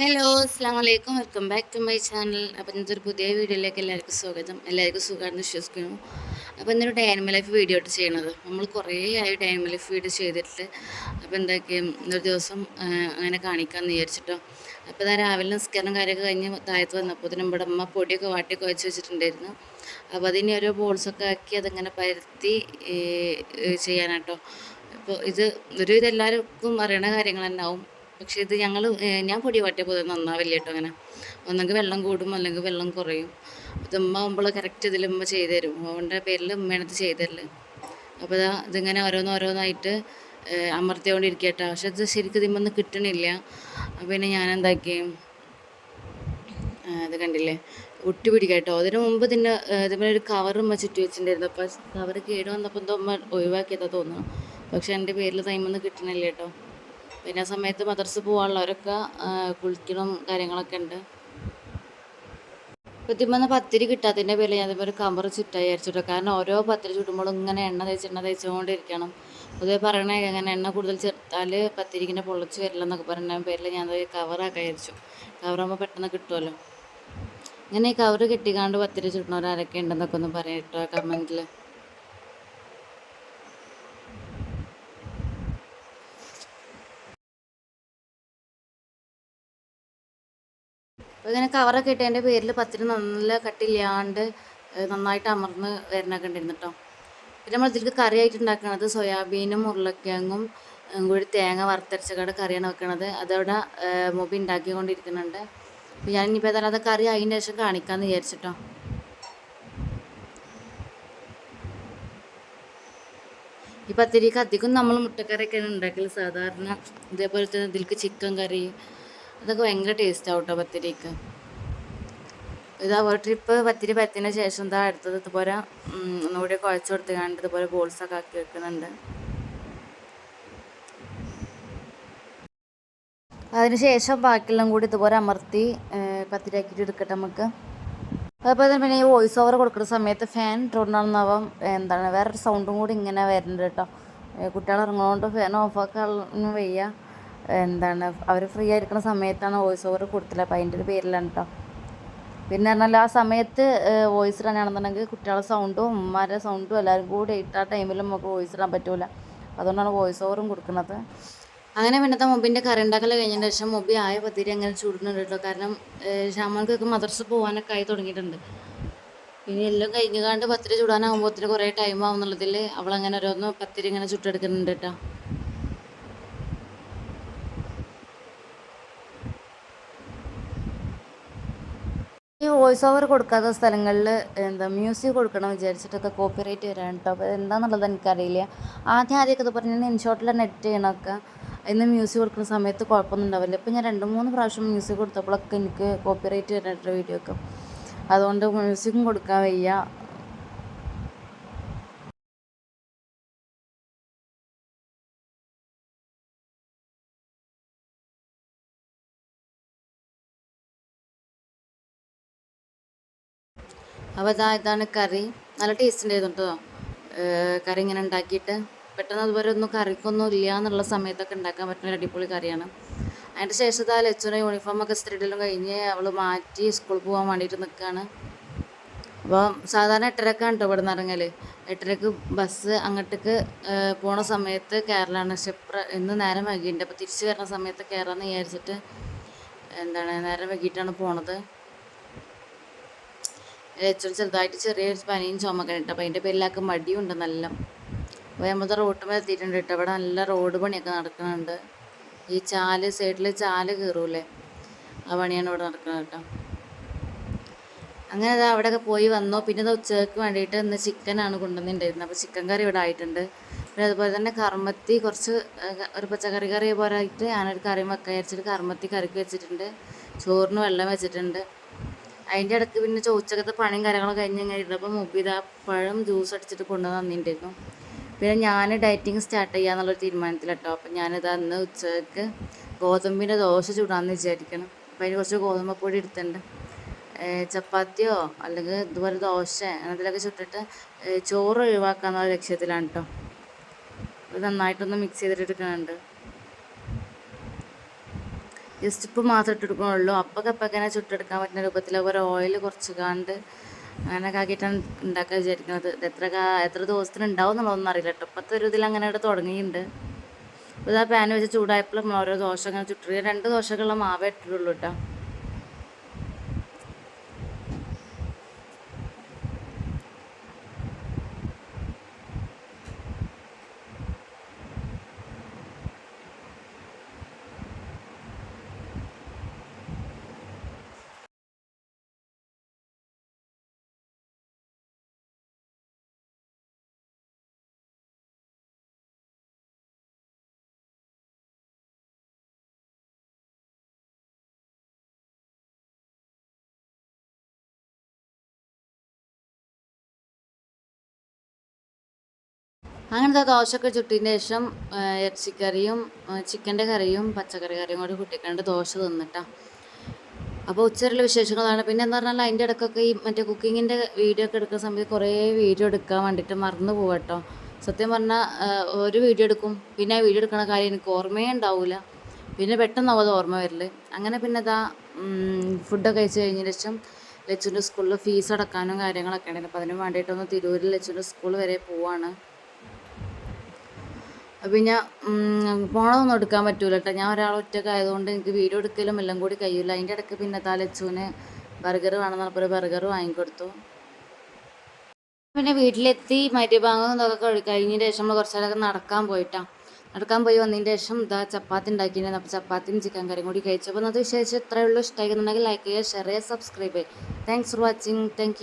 Hello അസ്സാം വലൈക്കും welcome back to my channel അപ്പോൾ ഇന്നത്തെ ഒരു പുതിയ വീഡിയോയിലേക്ക് എല്ലാവർക്കും സ്വാഗതം. എല്ലാവർക്കും സുഖമാണെന്ന് വിശ്വസിക്കുന്നു. അപ്പോൾ ഇന്നൊരു ഡൈനമ ലൈഫ് വീഡിയോ ആയിട്ട് ചെയ്യണത്. നമ്മൾ കുറേ ആയി ഡൈനമ ലൈഫ് വീഡിയോ ചെയ്തിട്ട് അപ്പോൾ എന്താക്കി ഒരു ദിവസം അങ്ങനെ കാണിക്കാമെന്ന് വിചാരിച്ചിട്ടോ. അപ്പോൾ ഇതാ രാവിലെ നിസ്കാരം കാര്യമൊക്കെ കഴിഞ്ഞ് താഴത്ത് വന്നപ്പോൾ ഇവിടെ അമ്മ പൊടിയൊക്കെ വാട്ടി കുഴച്ച് വെച്ചിട്ടുണ്ടായിരുന്നു. അപ്പോൾ അതിനെ ഓരോ ബോൾസൊക്കെ ആക്കി അതിങ്ങനെ പരത്തി ചെയ്യാനാട്ടോ. അപ്പോൾ ഇത് ഒരു ഇതെല്ലാവർക്കും അറിയണ കാര്യങ്ങൾ തന്നെ ആവും. പക്ഷേ ഇത് ഞങ്ങൾ ഞാൻ പൊടി വാട്ടിയ പോലെ നന്നാവില്ല കേട്ടോ അങ്ങനെ. ഒന്നെങ്കിൽ വെള്ളം കൂടും അല്ലെങ്കിൽ വെള്ളം കുറയും. ഇത് ഉമ്മ ആകുമ്പോൾ കറക്റ്റ് ഇതിൽ ഉമ്മ ചെയ്തു തരും അവന്റെ പേരിൽ ഉമ്മയാണത് ഇത് ചെയ്തു തരൽ അപ്പോൾ ഇതാ ഇതിങ്ങനെ ഓരോന്നോരോന്നായിട്ട് അമർത്തിക്കൊണ്ടിരിക്കുക കേട്ടോ പക്ഷെ ഇത് ശരിക്കും ഇതിമ്മൊന്നും കിട്ടണില്ല. പിന്നെ ഞാൻ എന്താക്കി അത് ഇത് കണ്ടില്ലേ? ഒട്ടി പിടിക്കാട്ടോ. അതിന് മുമ്പ് ഇതിന്റെ ഇതുപോലെ ഒരു കവറും ചുറ്റി വെച്ചിട്ടുണ്ടായിരുന്നു. അപ്പോൾ കവർ കേട് വന്നപ്പോൾ എന്തോ ഉമ്മ ഒഴിവാക്കിയതാ തോന്നുന്നു. പക്ഷെ എന്റെ പേരിൽ തൈമൊന്നും കിട്ടണില്ല കേട്ടോ. പിന്നെ ആ സമയത്ത് മദർസ് പോകാനുള്ളവരൊക്കെ കുളിക്കണം കാര്യങ്ങളൊക്കെ ഉണ്ട്. കൃത്യമെന്ന് പത്തിരി കിട്ടാത്തതിന്റെ പേരിൽ ഞാൻ ഇതുപോലെ കമ്പർ ചുറ്റാ വിചാരിച്ചിട്ടോ. കാരണം ഓരോ പത്തിരി ചുട്ടുമ്പോഴും ഇങ്ങനെ എണ്ണ തേച്ച് എണ്ണ തേച്ചുകൊണ്ടിരിക്കണം. പൊതുവെ പറയണേ അങ്ങനെ എണ്ണ കൂടുതൽ ചേർത്താൽ പത്തിരിക്കിന്റെ വരില്ല എന്നൊക്കെ പറഞ്ഞ പേരിൽ ഞാൻ അത് കവറാക്കാൻ വിചാരിച്ചു. കവറാകുമ്പോൾ പെട്ടെന്ന് കിട്ടുമല്ലോ ഇങ്ങനെ ഈ കവറ് കെട്ടിക്കാണ്ട് പത്തിരി ചുട്ടണവരാരൊക്കെ ഉണ്ടെന്നൊക്കെ ഒന്ന് പറയാം കേട്ടോ കമന്റിൽ അപ്പോൾ ഇങ്ങനെ കവറൊക്കെ ഇട്ടതിന്റെ പേരിൽ പത്തിരി നല്ല കട്ടില്ലാണ്ട് നന്നായിട്ട് അമർന്ന് വരണൊക്കെ ഉണ്ടായിരുന്നു കേട്ടോ പിന്നെ നമ്മൾ ഇതിലേക്ക് കറിയായിട്ട് ഉണ്ടാക്കുന്നത് സോയാബീനും ഉരുളക്കിഴങ്ങും കൂടി തേങ്ങ വറുത്തരച്ചക്കാട് കറിയാണ് വെക്കണത്. അതവിടെ മൊബി മുബി ഉണ്ടാക്കിക്കൊണ്ടിരിക്കുന്നുണ്ട് അപ്പോൾ ഞാൻ ഇനിയിപ്പോൾ ഏതായാലും അത് കറി അതിന്റെ ശേഷം കാണിക്കാമെന്ന് വിചാരിച്ചിട്ടോ ഈ പത്തിരിക്ക് അധികം നമ്മൾ മുട്ടക്കറിയൊക്കെയാണ് ഉണ്ടാക്കൽ സാധാരണ ഇതേപോലെ തന്നെ ഇതിലേക്ക് ചിക്കൻ കറി അതൊക്കെ ഭയങ്കര ടേസ്റ്റ് ആവും കേട്ടോ പത്തിരിക്ക്. ഇതാ ഒരു ട്രിപ്പ് പത്തിരി പരത്തിന് ശേഷം ഇതാ അടുത്തത് ഇതുപോലെ ഒന്നുകൂടി കുഴച്ച് കൊടുത്ത് കണ്ട് ഇതുപോലെ ബോൾസൊക്കെ ആക്കി വെക്കുന്നുണ്ട്. അതിനുശേഷം ബാക്കിയെല്ലാം കൂടി ഇതുപോലെ അമർത്തി പത്തിരി പത്തിരിയാക്കിയിട്ട് എടുക്കട്ടെ നമുക്ക്. അതുപോലെ തന്നെ പിന്നെ ഈ വോയിസ് ഓവർ കൊടുക്കുന്ന സമയത്ത് ഫാൻ ഇട്ടുകൊണ്ടാണെന്നാവാം എന്താണ് വേറൊരു സൗണ്ടും കൂടി ഇങ്ങനെ വരുന്നുണ്ട് കേട്ടോ കുട്ടികൾ ഇറങ്ങുന്നതുകൊണ്ട് ഫാൻ ഓഫാക്കാൻ വയ്യ. എന്താണ് അവർ ഫ്രീ ആയിരിക്കുന്ന സമയത്താണ് വോയിസ് ഓവർ കൊടുത്തില്ല. അപ്പം അതിന്റെ ഒരു പേരിലാണ് കേട്ടോ പിന്നെ പറഞ്ഞാൽ ആ സമയത്ത് വോയിസ് ഇടാനാണെന്നുണ്ടെങ്കിൽ കുട്ടികളുടെ സൗണ്ടും ഉമ്മാരുടെ സൗണ്ടും എല്ലാവരും കൂടി ഇട്ട് ആ ടൈമിൽ നമുക്ക് വോയിസ് ഇടാൻ പറ്റൂല. അതുകൊണ്ടാണ് വോയിസ് ഓവറും കൊടുക്കുന്നത്. അങ്ങനെ പിന്നത്തെ മൊബിന്റെ കറി ഉണ്ടാക്കൽ കഴിഞ്ഞതിന് ശേഷം മൊബി ആയ പത്തിരി അങ്ങനെ ചൂടുന്നുണ്ട് കേട്ടോ കാരണം ഷാമൾക്കൊക്കെ മദർസ് പോകാനൊക്കെ ആയി തുടങ്ങിയിട്ടുണ്ട്. ഇനി എല്ലാം കഴിഞ്ഞുകാണ്ട് പത്തിരി ചൂടാനാകുമ്പോഴത്തേന് കുറേ ടൈം ആവുന്നുള്ളതിൽ അവളങ്ങനെ ഓരോന്ന് പത്തിരി ഇങ്ങനെ ചുട്ടെടുക്കുന്നുണ്ട് കേട്ടോ വോയിസ് ഓവർ കൊടുക്കാത്ത സ്ഥലങ്ങളിൽ എന്താ മ്യൂസിക് കൊടുക്കണം വിചാരിച്ചിട്ടൊക്കെ കോപ്പി കോപ്പിറൈറ്റ് വരാൻ കേട്ടോ അപ്പോൾ എന്താണെന്നുള്ളത് എനിക്കറിയില്ല. ആദ്യം ആദ്യമൊക്കെ ഇത് പറഞ്ഞാൽ ഇൻഷോട്ടിൽ നെറ്റ് ചെയ്യണമൊക്കെ ഇന്ന് മ്യൂസിക് കൊടുക്കുന്ന സമയത്ത് കുഴപ്പമൊന്നും ഉണ്ടാവില്ല. ഇപ്പോൾ ഞാൻ രണ്ട് മൂന്ന് പ്രാവശ്യം മ്യൂസിക് കൊടുത്തപ്പോഴൊക്കെ എനിക്ക് കോപ്പി കോപ്പിറൈറ്റ് വരാനായിട്ട് വീഡിയോ ഒക്കെ. അതുകൊണ്ട് മ്യൂസിക്കും കൊടുക്കാൻ വയ്യ. അപ്പോൾ ഇതാ ഇതാണ് കറി. നല്ല ടേസ്റ്റ് ഉണ്ടായിരുന്നു കേട്ടോ കറി ഇങ്ങനെ ഉണ്ടാക്കിയിട്ട്. പെട്ടെന്ന് അതുപോലെ ഒന്നും കറിക്കൊന്നും ഇല്ല എന്നുള്ള സമയത്തൊക്കെ ഉണ്ടാക്കാൻ പറ്റുന്ന ഒരു അടിപൊളി കറിയാണ്. അതിന്റെ ശേഷം ഇതാ ലച്ചുവിന്റെ യൂണിഫോമൊക്കെ സ്ത്രീഡിലും കഴിഞ്ഞ് അവൾ മാറ്റി സ്കൂളിൽ പോകാൻ വേണ്ടിയിട്ട് നിൽക്കുകയാണ് അപ്പോൾ സാധാരണ എട്ടരക്കാണ് കേട്ടോ ഇവിടെ നിന്ന് ഇറങ്ങൽ എട്ടരക്ക് ബസ് അങ്ങോട്ടേക്ക് പോണ സമയത്ത് കയറലാണ് പക്ഷെ ഇന്ന് നേരം വൈകിയിട്ടുണ്ട് അപ്പോൾ തിരിച്ച് വരുന്ന സമയത്ത് കയറാമെന്ന് വിചാരിച്ചിട്ട് എന്താണ് നേരം വൈകിട്ടാണ് പോണത്. ഏറ്റവും ചെറുതായിട്ട് ചെറിയൊരു പനിയും ചുമക്കണം ഇട്ട് അപ്പോൾ അതിന്റെ പേരിലൊക്കെ മടിയുണ്ട് നല്ല. അപ്പോൾ റോഡ് റോട്ടുമ്പോൾ എത്തിയിട്ടുണ്ട് കേട്ടോ. അവിടെ നല്ല റോഡ് പണിയൊക്കെ നടക്കുന്നുണ്ട്. ഈ ചാൽ സൈഡിൽ ചാൽ കയറൂലേ? ആ പണിയാണ് ഇവിടെ നടക്കുന്നത് കേട്ടോ. അങ്ങനെ അത് അവിടെയൊക്കെ പോയി വന്നു. പിന്നെ അത് ഉച്ചയ്ക്ക് വേണ്ടിയിട്ട് ഇന്ന് ചിക്കനാണ് കൊണ്ടുവന്നിട്ടുണ്ടായിരുന്നത്. അപ്പോൾ ചിക്കൻ കറി ഇവിടെ ആയിട്ടുണ്ട്. പിന്നെ അതുപോലെ തന്നെ കർമ്മത്തി കുറച്ച് ഒരു പച്ചക്കറി കറി പോലെ ആയിട്ട് ഞാനൊരു കറി വെക്കാൻ വിചാരിച്ചിട്ട് കർമ്മത്തി കറിക്ക് വെച്ചിട്ടുണ്ട്. ചോറിന് വെള്ളം വെച്ചിട്ടുണ്ട്. അതിന്റെ ഇടയ്ക്ക് പിന്നെ ചോദിച്ചൊക്കെ പണിയും കാര്യങ്ങളൊക്കെ കഴിഞ്ഞ് ഇങ്ങനെ ഇരുന്നപ്പോൾ മുബിത പഴം ജ്യൂസ് അടിച്ചിട്ട് കൊണ്ടു തന്നിട്ടുണ്ടായിരുന്നു പിന്നെ ഞാൻ ഡയറ്റിങ് സ്റ്റാർട്ട് ചെയ്യാന്നുള്ളൊരു തീരുമാനത്തിലട്ടോ. അപ്പം ഞാനിത് അന്ന് ഉച്ചയ്ക്ക് ഗോതമ്പിന്റെ ദോശ ചൂടാന്ന് വിചാരിക്കണം. അപ്പം അതിന് കുറച്ച് ഗോതമ്പ് പൊടി എടുത്തിട്ടുണ്ട്. ചപ്പാത്തിയോ അല്ലെങ്കിൽ ഇതുപോലെ ദോശ അങ്ങനത്തിലൊക്കെ ചുട്ടിട്ട് ചോറ് ഒഴിവാക്കാന്നുള്ള ലക്ഷ്യത്തിലാണ് കേട്ടോ നന്നായിട്ടൊന്ന് മിക്സ് ചെയ്തിട്ട് എടുക്കുന്നുണ്ട് ജസ്റ്റ് ഇപ്പം മാത്രം ഇട്ടെടുക്കണുള്ളൂ. അപ്പൊക്കെ അപ്പൊക്കെ ചുട്ടെടുക്കാൻ പറ്റുന്ന രൂപത്തിൽ ഒരു ഓയിൽ കുറച്ച് കണ്ട് അങ്ങനെയൊക്കെ ആക്കിയിട്ടാണ് ഉണ്ടാക്കാൻ വിചാരിക്കുന്നത് എത്ര എത്ര ദിവസത്തിന് ഉണ്ടാവും എന്നുള്ളതൊന്നും അറിയില്ല കേട്ടോ. ഇപ്പോഴത്തെ ഒരു ഇതിൽ അങ്ങനെ ഇവിടെ തുടങ്ങിയിട്ടുണ്ട് അപ്പോൾ ഇതാ പാൻ വെച്ച് ചൂടായപ്പോൾ ഓരോ ദോശ അങ്ങനെ ചുട്ടിട്ട്. രണ്ട് ദോശക്കുള്ള മാവേ ഇട്ടിട്ടുള്ളൂ കേട്ടോ. അങ്ങനത്തെ ദോശയൊക്കെ ചുട്ടിന് ശേഷം ഇറച്ചിക്കറിയും ചിക്കന്റെ കറിയും പച്ചക്കറി കറിയും കൂടി കുട്ടിക്കണ്ട് ദോശ തിന്നിട്ടാ. അപ്പോൾ ഉച്ചവരെയുള്ള വിശേഷങ്ങളാണ്. പിന്നെ എന്ന് പറഞ്ഞാൽ അതിന്റെ ഇടയ്ക്കൊക്കെ ഈ മറ്റേ കുക്കിങ്ങിന്റെ വീഡിയോ ഒക്കെ എടുക്കുന്ന സമയത്ത് കുറേ വീഡിയോ എടുക്കാൻ വേണ്ടിയിട്ട് മറന്നു പോകട്ടോ സത്യം പറഞ്ഞാൽ ഒരു വീഡിയോ എടുക്കും പിന്നെ ആ വീഡിയോ എടുക്കുന്ന കാര്യം എനിക്ക് ഓർമ്മയേ ഉണ്ടാവില്ല പിന്നെ പെട്ടെന്ന് അത് ഓർമ്മ വരില്ല അങ്ങനെ പിന്നെ ഇതാ ഫുഡൊക്കെ കഴിച്ച് കഴിഞ്ഞ ശേഷം ലച്ചുന്റെ സ്കൂളിൽ ഫീസ് അടക്കാനും കാര്യങ്ങളൊക്കെ ഉണ്ടായിരുന്നു അപ്പോൾ അതിന് വേണ്ടിയിട്ടൊന്ന് തിരൂരിൽ ലച്ചുന്റെ സ്കൂൾ വരെ പോവാണ്. പിന്നെ ഫോണൊന്നും എടുക്കാൻ പറ്റൂല കേട്ടോ ഞാൻ ഒരാൾ ഒറ്റയ്ക്ക് ആയതുകൊണ്ട് എനിക്ക് വീഡിയോ എടുക്കലും എല്ലാം കൂടി കഴിയില്ല അതിന്റെ ഇടയ്ക്ക് പിന്നെ തലച്ചൂന് ബർഗർ വേണമെന്ന് പറഞ്ഞപ്പോൾ ബർഗർ വാങ്ങിക്കൊടുത്തു. പിന്നെ വീട്ടിലെത്തി മരുഭാഗം ഇതൊക്കെ കഴി- കഴിഞ്ഞതിന് ശേഷം നമ്മൾ കുറച്ച് നേരമൊക്കെ നടക്കാൻ പോയിട്ടാ. നടക്കാൻ പോയി വന്നതിന് ശേഷം ഇതാ ചപ്പാത്തി ഉണ്ടാക്കിയിരുന്നു അപ്പോൾ ചപ്പാത്തിയും ചിക്കൻ കറിയും കൂടി കഴിച്ചു. അപ്പോൾ അത് വിശേഷിച്ച് ഇത്രയേ ഉള്ളൂ. ലൈക്ക് ചെയ്യുക ഷെയർ ചെയ്യുക സബ്സ്ക്രൈബ് ചെയ്യുക. Thanks for watching thank